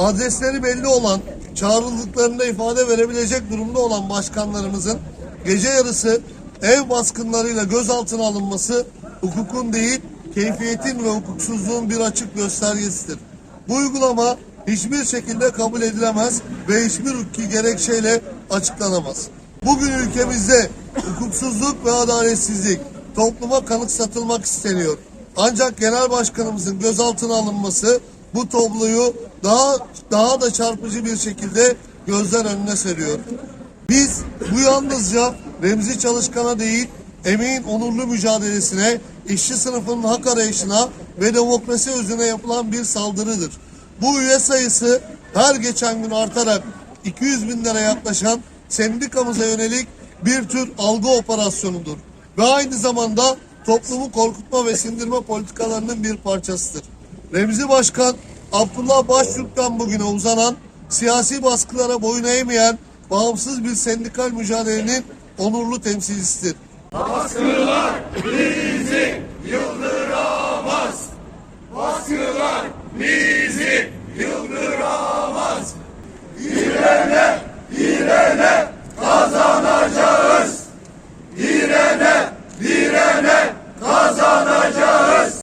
adresleri belli olan, çağrıldıklarında ifade verebilecek durumda olan başkanlarımızın gece yarısı ev baskınlarıyla gözaltına alınması hukukun değil, keyfiyetin ve hukuksuzluğun bir açık göstergesidir. Bu uygulama hiçbir şekilde kabul edilemez ve hiçbir hukuki gerekçeyle açıklanamaz. Bugün ülkemizde hukuksuzluk ve adaletsizlik topluma kanık satılmak isteniyor. Ancak genel başkanımızın gözaltına alınması bu tabloyu daha daha da çarpıcı bir şekilde gözler önüne seriyor. Biz bu yalnızca Remzi Çalışkan'a değil, emeğin onurlu mücadelesine, işçi sınıfının hak arayışına ve demokrasi özüne yapılan bir saldırıdır. Bu üye sayısı her geçen gün artarak 200 binlere yaklaşan sendikamıza yönelik bir tür algı operasyonudur. Ve aynı zamanda toplumu korkutma ve sindirme politikalarının bir parçasıdır. Remzi Başkan, Abdullah Başyurt'tan bugüne uzanan siyasi baskılara boyun eğmeyen bağımsız bir sendikal mücadelenin onurlu temsilcisidir. Yıldıramaz. Baskılar bizi